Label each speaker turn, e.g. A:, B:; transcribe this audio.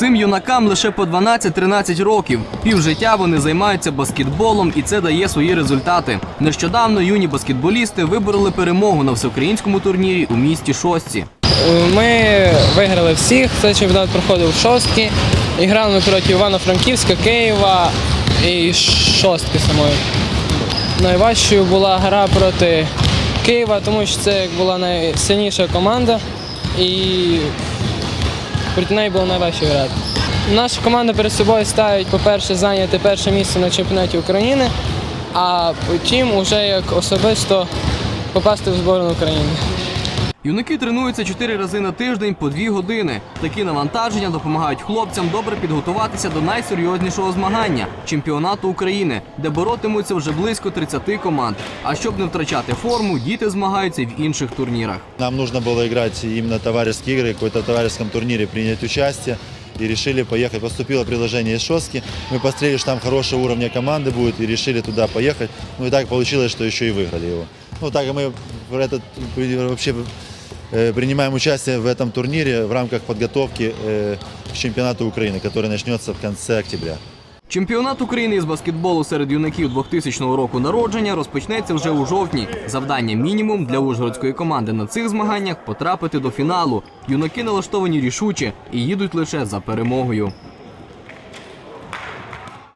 A: Цим юнакам лише по 12-13 років. Півжиття вони займаються баскетболом, і це дає свої результати. Нещодавно юні баскетболісти вибороли перемогу на всеукраїнському турнірі у місті Шостці.
B: Ми виграли всіх. Цей чемпіонат проходив в шостки. І грали ми проти Івано-Франківська, Києва і шостки самої. Найважчою була гра проти Києва, тому що це була найсильніша команда і проти неї було найважче грати. Наша команда перед собою ставить, по-перше, зайняти перше місце на чемпіонаті України, а потім уже як особисто попасти в збору України.
A: Юнаки тренуються чотири рази на тиждень по дві години. Такі навантаження допомагають хлопцям добре підготуватися до найсерйознішого змагання чемпіонату України, де боротимуться вже близько 30 команд. А щоб не втрачати форму, діти змагаються й в інших турнірах.
C: Нам нужно было играть именно товарищеские игры, в какой-то товарищеском турнире принять участие. И решили поехать. Поступило предложение из Шостки. Мы посмотрели, что там хорошего уровня команды будет, и решили туда поехать. Ну и так получилось, что еще и выиграли его. Ну так мы в этот, вообще э, принимаем участие в этом турнире в рамках подготовки э, к чемпионату Украины, который начнется в конце октября.
A: Чемпіонат України із баскетболу серед юнаків 2000 року народження розпочнеться вже у жовтні. Завдання мінімум для ужгородської команди на цих змаганнях потрапити до фіналу. Юнаки налаштовані рішуче і їдуть лише за перемогою.